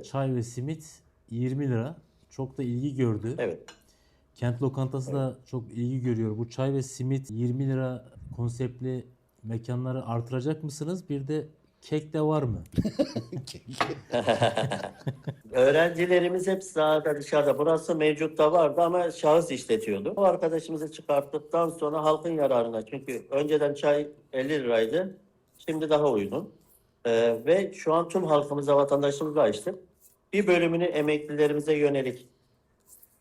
Evet. çay ve simit 20 lira. Çok da ilgi gördü. Evet. Kent lokantası da çok ilgi görüyor. Bu çay ve simit 20 lira konseptli mekanları artıracak mısınız? Bir de kek de var mı? Öğrencilerimiz hepsi sahada dışarıda. Burası mevcutta vardı ama şahıs işletiyordu. Bu arkadaşımızı çıkarttıktan sonra halkın yararına. Çünkü önceden çay 50 liraydı. Şimdi daha uygun. Ee, ve şu an tüm halkımıza, vatandaşımıza açtık. Bir bölümünü emeklilerimize yönelik.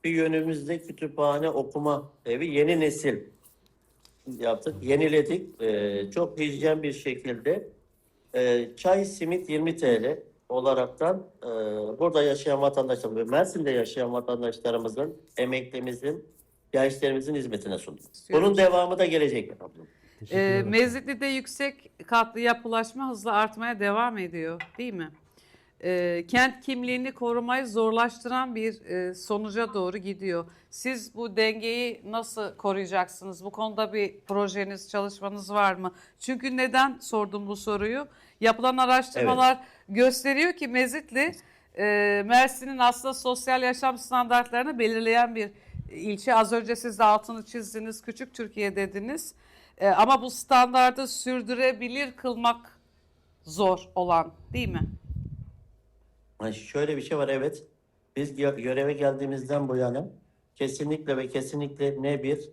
Bir yönümüzde kütüphane okuma evi yeni nesil yaptık. Yeniledik. Ee, çok hijyen bir şekilde. Ee, çay simit 20 TL olaraktan e, burada yaşayan vatandaşlarımız ve Mersin'de yaşayan vatandaşlarımızın, emeklimizin, gençlerimizin hizmetine sunduk. Bunun devamı da gelecek. Teşekkür Ee. Mezitli'de yüksek katlı yapılaşma hızla artmaya devam ediyor değil mi? Ee, kent kimliğini korumayı zorlaştıran bir e, sonuca doğru gidiyor. Siz bu dengeyi nasıl koruyacaksınız? Bu konuda bir projeniz, çalışmanız var mı? Çünkü neden sordum bu soruyu? Yapılan araştırmalar gösteriyor ki Mezitli e, Mersin'in aslında sosyal yaşam standartlarını belirleyen bir ilçe. Az önce siz de altını çizdiniz, küçük Türkiye dediniz. E, ama bu standardı sürdürebilir kılmak zor olan değil mi? Şöyle bir şey var evet. Biz gö- göreve geldiğimizden bu yana kesinlikle ve kesinlikle ne bir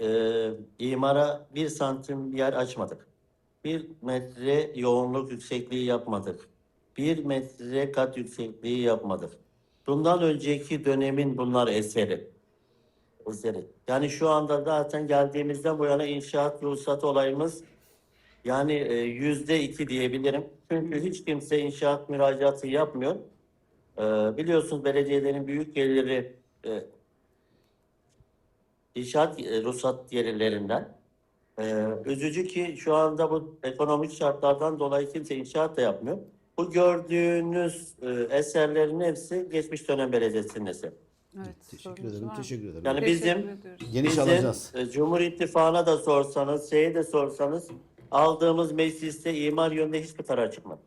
e, imara bir santim yer açmadık. Bir metre yoğunluk yüksekliği yapmadık. Bir metre kat yüksekliği yapmadık. Bundan önceki dönemin bunlar eseri. Eseri. Yani şu anda zaten geldiğimizden bu yana inşaat ruhsatı olayımız yani e, yüzde iki diyebilirim. Çünkü hiç kimse inşaat müracaatı yapmıyor. Ee, biliyorsunuz belediyelerin büyük geliri e, inşaat e, ruhsat gelirlerinden. Üzücü ki şu anda bu ekonomik şartlardan dolayı kimse inşaat da yapmıyor. Bu gördüğünüz e, eserlerin hepsi geçmiş dönem belediyesinin eseri. Evet. Teşekkür ederim. var? Teşekkür ederim. Yani Teşekkür bizim ediyoruz. Geniş Bizim, alacağız. e, Cumhur İttifakı'na da sorsanız, şeye de sorsanız aldığımız mecliste imar yönünde hiçbir karar çıkmadı.